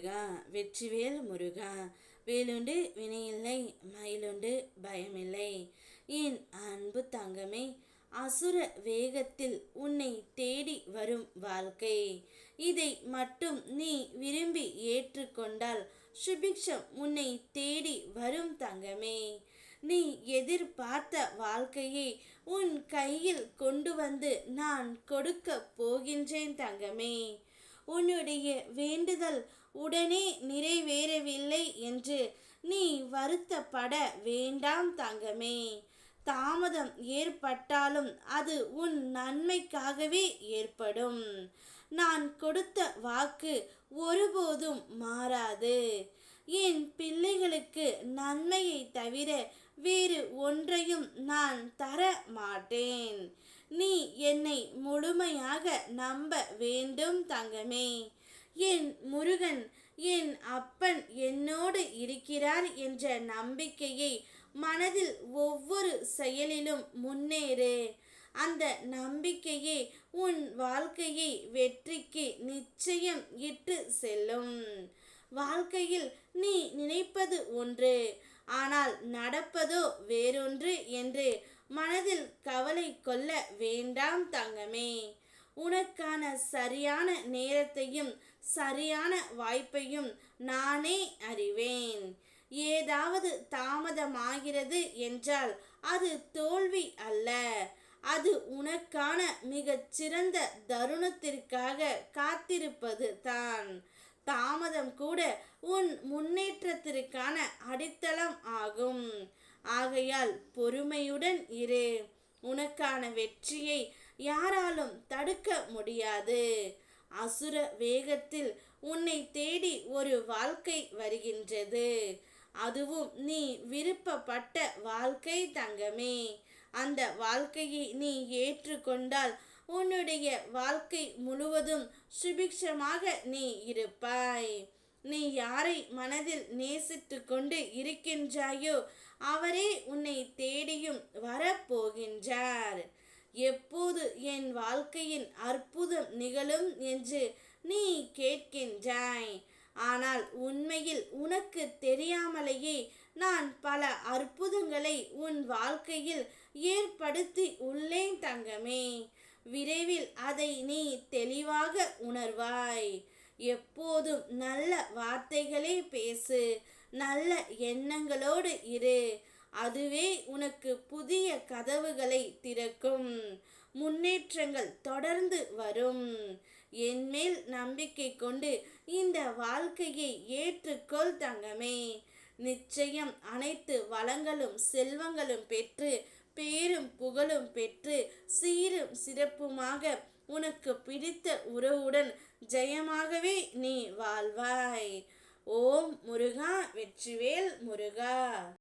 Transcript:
முருகா வெற்றிவேல் முருகா வேலுண்டு வினையில்லை மயிலுண்டு பயமில்லை. என் அன்பு தங்கமே அசுர வேகத்தில் உன்னை தேடி வரும் வாழ்க்கை. இதை மட்டும் நீ விரும்பி ஏற்றுக்கொண்டால் சுபிக்ஷம் உன்னை தேடி வரும் தங்கமே. நீ எதிர்பார்த்த வாழ்க்கையை உன் கையில் கொண்டு வந்து நான் கொடுக்க போகின்றேன் தங்கமே. உன்னுடைய வேண்டுதல் உடனே நிறைவேறவில்லை என்று நீ வருத்தப்பட வேண்டாம் தங்கமே. தாமதம் ஏற்பட்டாலும் அது உன் நன்மைக்காகவே ஏற்படும். நான் கொடுத்த வாக்கு ஒருபோதும் மாறாது. என் பிள்ளைகளுக்கு நன்மையை தவிர வேறு ஒன்றையும் நான் தர மாட்டேன். நீ என்னை முழுமையாக நம்ப வேண்டும் தங்கமே. என் முருகன் என் அப்பன் என்னோடு இருக்கிறார் என்ற நம்பிக்கையை மனதில் ஒவ்வொரு செயலிலும் முன்னேறு. அந்த நம்பிக்கையே உன் வாழ்க்கையை வெற்றிக்கு நிச்சயம் இட்டு செல்லும். வாழ்க்கையில் நீ நினைப்பது ஒன்று ஆனால் நடப்பதோ வேறொன்று என்று மனதில் கவலை கொள்ள வேண்டாம் தங்கமே. உனக்கான சரியான நேரத்தையும் சரியான வாய்ப்பையும் நானே அறிவேன். ஏதாவது தாமதமாகிறது என்றால் அது தோல்வி அல்ல. அது உனக்கான மிகச் சிறந்த தருணத்திற்காக காத்திருப்பது தான். தாமதம் கூட உன் முன்னேற்றத்திற்கான அடித்தளம் ஆகும். ஆகையால் பொறுமையுடன் இரு. உனக்கான வெற்றியை யாராலும் தடுக்க முடியாது. அசுர வேகத்தில் உன்னை தேடி ஒரு வாழ்க்கை வருகின்றது. அதுவும் நீ விருப்பப்பட்ட வாழ்க்கை தங்கமே. அந்த வாழ்க்கையை நீ ஏற்றுக்கொண்டால் உன்னுடைய வாழ்க்கை முழுவதும் சுபிக்ஷமாக நீ இருப்பாய். நீ யாரை மனதில் நேசித்து கொண்டு இருக்கின்றாயோ அவரே உன்னை தேடியும் வரப்போகின்றார். எப்போது என் வாழ்க்கையின் அற்புதம் நிகழும் என்று நீ கேட்கின்றாய். ஆனால் உண்மையில் உனக்கு தெரியாமலேயே நான் பல அற்புதங்களை உன் வாழ்க்கையில் ஏற்படுத்தி உள்ளேன் தங்கமே. விரைவில் அதை நீ தெளிவாக உணர்வாய். எப்போதும் நல்ல வார்த்தைகளே பேசு. நல்ல எண்ணங்களோடு இரு. அதுவே உனக்கு புதிய கதவுகளை திறக்கும். முன்னேற்றங்கள் தொடர்ந்து வரும். என்மேல் நம்பிக்கை கொண்டு இந்த வாழ்க்கையை ஏற்றுக்கொள் தங்கமே. நிச்சயம் அனைத்து வளங்களும் செல்வங்களும் பெற்று பேரும் புகழும் பெற்று சீரும் சிறப்புமாக உனக்கு பிடித்த உறவுடன் ஜெயமாகவே நீ வாழ்வாய். ஓம் முருகா வெற்றிவேல் முருகா.